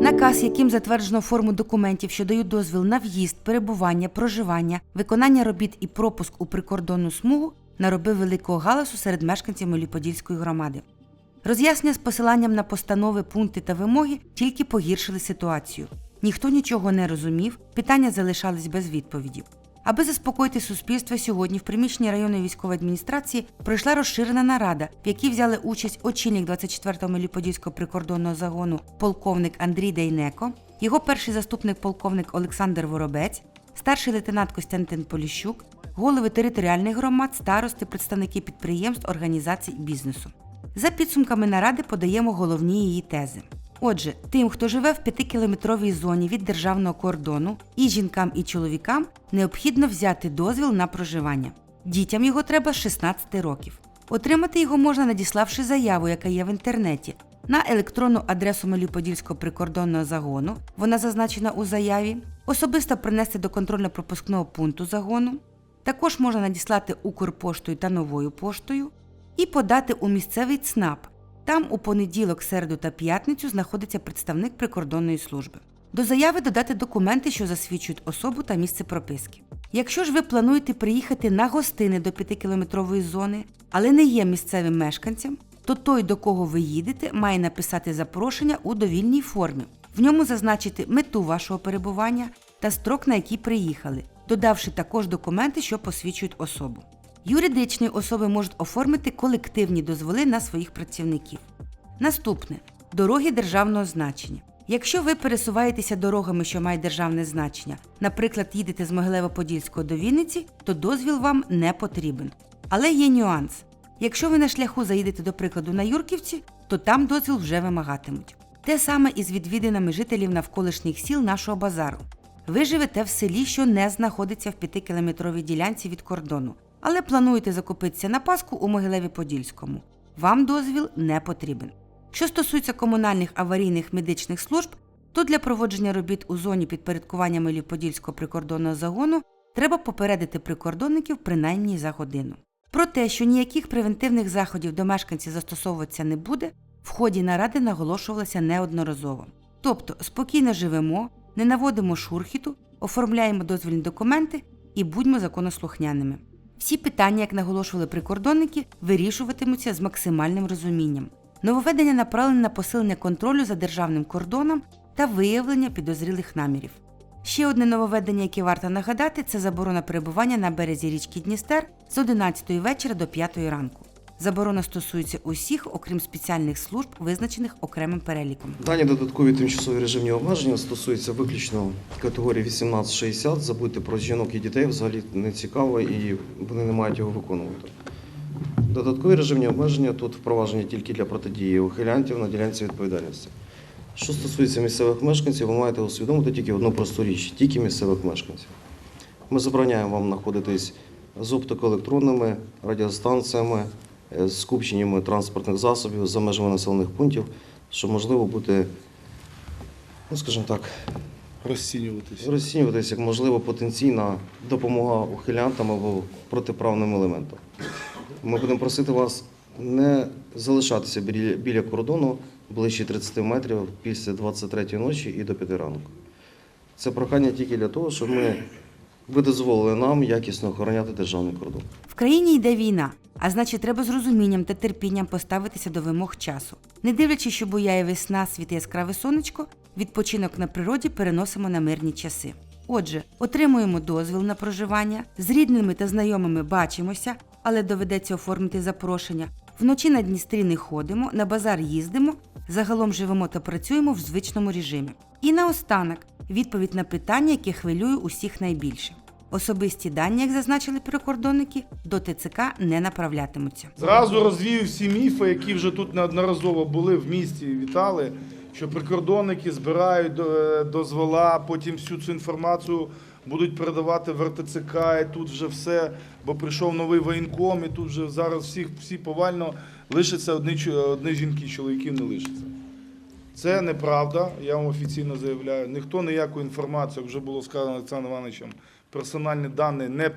Наказ, яким затверджено форму документів, що дають дозвіл на в'їзд, перебування, проживання, виконання робіт і пропуск у прикордонну смугу, наробив великого галасу серед мешканців Меліподільської громади. Роз'яснення з посиланням на постанови, пункти та вимоги тільки погіршили ситуацію. Ніхто нічого не розумів, питання залишались без відповіді. Аби заспокоїти суспільство, сьогодні в приміщенні районної військової адміністрації пройшла розширена нарада, в якій взяли участь очільник 24-го Меліподільського прикордонного загону полковник Андрій Дейнеко, його перший заступник полковник Олександр Воробець, старший лейтенант Костянтин Поліщук, голови територіальних громад, старости, представники підприємств, організацій бізнесу. За підсумками наради подаємо головні її тези. Отже, тим, хто живе в 5-кілометровій зоні від державного кордону, і жінкам, і чоловікам необхідно взяти дозвіл на проживання. Дітям його треба з 16 років. Отримати його можна, надіславши заяву, яка є в інтернеті, на електронну адресу Меліподільського прикордонного загону, вона зазначена у заяві, особисто принести до контрольно-пропускного пункту загону. Також можна надіслати Укрпоштою та новою поштою і подати у місцевий ЦНАП. Там у понеділок, середу та п'ятницю знаходиться представник прикордонної служби. До заяви додати документи, що засвідчують особу та місце прописки. Якщо ж ви плануєте приїхати на гостини до 5-кілометрової зони, але не є місцевим мешканцем, то той, до кого ви їдете, має написати запрошення у довільній формі. В ньому зазначити мету вашого перебування та строк, на який приїхали, додавши також документи, що посвідчують особу. Юридичні особи можуть оформити колективні дозволи на своїх працівників. Наступне дороги державного значення. Якщо ви пересуваєтеся дорогами, що мають державне значення, наприклад, їдете з Могилева-Подільського до Вінниці, то дозвіл вам не потрібен. Але є нюанс. Якщо ви на шляху заїдете, до прикладу, на Юрківці, то там дозвіл вже вимагатимуть. Те саме і з відвідинами жителів навколишніх сіл нашого базару. Ви живете в селі, що не знаходиться в 5-кілометровій ділянці від кордону, але плануєте закупитися на Пасху у Могилеві-Подільському. Вам дозвіл не потрібен. Що стосується комунальних аварійних медичних служб, то для проводження робіт у зоні підпорядкування Меліподільського прикордонного загону треба попередити прикордонників принаймні за годину. Про те, що ніяких превентивних заходів до мешканців застосовуватися не буде, в ході наради наголошувалося неодноразово. Тобто спокійно живемо, не наводимо шурхіту, оформляємо дозвільні документи і будьмо законослухняними. Всі питання, як наголошували прикордонники, вирішуватимуться з максимальним розумінням. Нововведення направлене на посилення контролю за державним кордоном та виявлення підозрілих намірів. Ще одне нововведення, яке варто нагадати, це заборона перебування на березі річки Дністер з 11 вечора до 5 ранку. Заборона стосується усіх, окрім спеціальних служб, визначених окремим переліком. Дані додаткові тимчасові режимні обмеження стосуються виключно категорії 18-60. Забудьте про жінок і дітей взагалі не цікаво і вони не мають його виконувати. Додаткові режимні обмеження тут впроваджені тільки для протидії ухилянтів на ділянці відповідальності. Що стосується місцевих мешканців, ви маєте усвідомити тільки одну просту річ тільки місцевих мешканців. Ми забороняємо вам знаходитись з оптикоелектронними радіостанціями, з скупченнями транспортних засобів за межами населених пунктів, що можливо бути, ну скажімо так, розцінюватися. розцінюватися як можливо потенційна допомога ухилянтам або протиправним елементам. Ми будемо просити вас не залишатися біля, кордону ближче 30 метрів після 23 ночі і до 5 ранку. Це прохання тільки для того, щоб ми ви дозволили нам якісно охороняти державний кордон. В країні йде війна, а значить, треба з розумінням та терпінням поставитися до вимог часу. Не дивлячись, що буяє весна, світ яскраве сонечко, відпочинок на природі переносимо на мирні часи. Отже, отримуємо дозвіл на проживання, з рідними та знайомими бачимося, але доведеться оформити запрошення. Вночі на Дністрі не ходимо, на базар їздимо, загалом живемо та працюємо в звичному режимі. І наостанок відповідь на питання, яке хвилює усіх найбільше. Особисті дані, як зазначили прикордонники, до ТЦК не направлятимуться. Зразу розвію всі міфи, які вже тут неодноразово були в місті, вітали, що прикордонники збирають е, дозвола, потім всю цю інформацію будуть передавати в РТЦК, і тут вже все, бо прийшов новий воєнком, і тут вже зараз всі, всі повально лишаться одні, одні жінки, чоловіків не лишиться. Це неправда, я вам офіційно заявляю. Ніхто ніяку інформацію, як вже було сказано Олександром Івановичем, персональні дані не,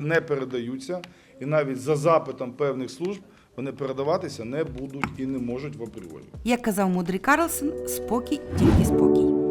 не передаються. І навіть за запитом певних служб вони передаватися не будуть і не можуть в апріорі. Як казав мудрий Карлсон, спокій, тільки спокій.